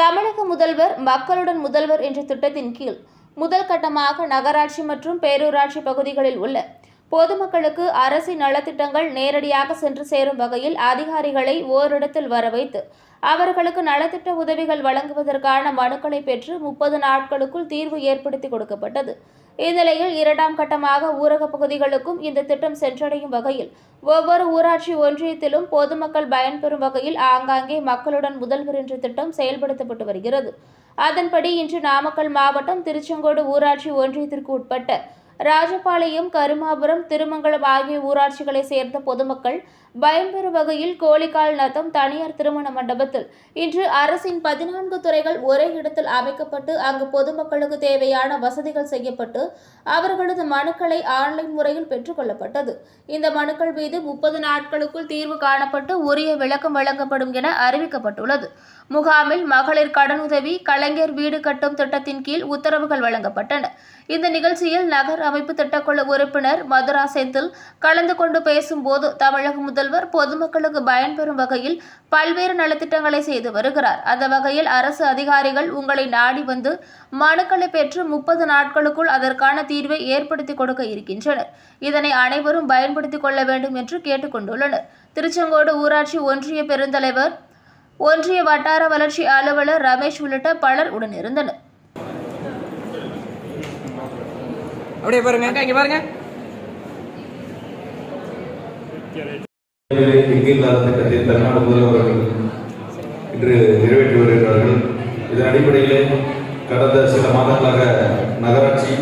தமிழக முதல்வர் மக்களுடன் முதல்வர் என்ற திட்டத்தின் கீழ் முதல் கட்டமாக நகராட்சி மற்றும் பேரூராட்சி பகுதிகளில் உள்ள பொதுமக்களுக்கு அரசின் நலத்திட்டங்கள் நேரடியாக சென்று சேரும் வகையில் அதிகாரிகளை ஓரிடத்தில் வர வைத்து அவர்களுக்கு நலத்திட்ட உதவிகள் வழங்குவதற்கான மனுக்களை பெற்று முப்பது நாட்களுக்குள் தீர்வு ஏற்படுத்தி கொடுக்கப்பட்டது. இந்நிலையில் இரண்டாம் கட்டமாக ஊரக பகுதிகளுக்கும் இந்த திட்டம் சென்றடையும் வகையில் ஒவ்வொரு ஊராட்சி ஒன்றியத்திலும் பொதுமக்கள் பயன்பெறும் வகையில் ஆங்காங்கே மக்களுடன் முதல்வர் என்ற திட்டம் செயல்படுத்தப்பட்டு வருகிறது. அதன்படி இன்று நாமக்கல் மாவட்டம் திருச்செங்கோடு ஊராட்சி ஒன்றியத்திற்கு உட்பட்ட ராஜபாளையம் கருமாபுரம் திருமங்கலம் ஆகிய ஊராட்சிகளை சேர்ந்த பொதுமக்கள் பயன்பெறும் வகையில் கோழிக்கால் நத்தம் தனியார் திருமண மண்டபத்தில் இன்று அரசின் பதினான்கு துறைகள் ஒரே இடத்தில் அமைக்கப்பட்டு அங்கு பொதுமக்களுக்கு தேவையான வசதிகள் செய்யப்பட்டு அவர்களது மனுக்களை ஆன்லைன் முறையில் பெற்றுக்கொள்ளப்பட்டது இந்த மனுக்கள் மீது முப்பது நாட்களுக்குள் தீர்வு காணப்பட்டு உரிய விளக்கம் வழங்கப்படும் என அறிவிக்கப்பட்டுள்ளது. முகாமில் மகளிர் கடனுதவி கலைஞர் வீடு கட்டும் திட்டத்தின் கீழ் உத்தரவுகள் வழங்கப்பட்டன. இந்த நிகழ்ச்சியில் நகர் அமைப்பு திட்டக்குழு உறுப்பினர் மதுரா செந்தில் கலந்து கொண்டு பேசும்போது தமிழக முதல்வர் பொதுமக்களுக்கு பயன்பெறும் வகையில் பல்வேறு நலத்திட்டங்களை செய்து வருகிறார். அந்த வகையில் அரசு அதிகாரிகள் உங்களை நாடி வந்து மனுக்களை பெற்று முப்பது நாட்களுக்குள் அதற்கான தீர்வை ஏற்படுத்தி கொடுக்க இருக்கின்றனர். இதனை அனைவரும் பயன்படுத்திக் கொள்ள வேண்டும் என்று கேட்டுக்கொண்டுள்ளனர். திருச்செங்கோடு ஊராட்சி ஒன்றிய பெருந்தலைவர் ஒன்றிய வட்டார வளர்ச்சி அலுவலர் ரமேஷ் உள்ளிட்ட பலர் உடனிருந்தனர். அப்படியே பாருங்க. அக்கா இங்க பாருங்க. திட்டத்தை தமிழ்நாடு முதல்வர்கள் இன்று நிறைவேற்றி வருகிறார்கள். இதன் அடிப்படையிலே கடந்த சில மாதங்களாக நகராட்சி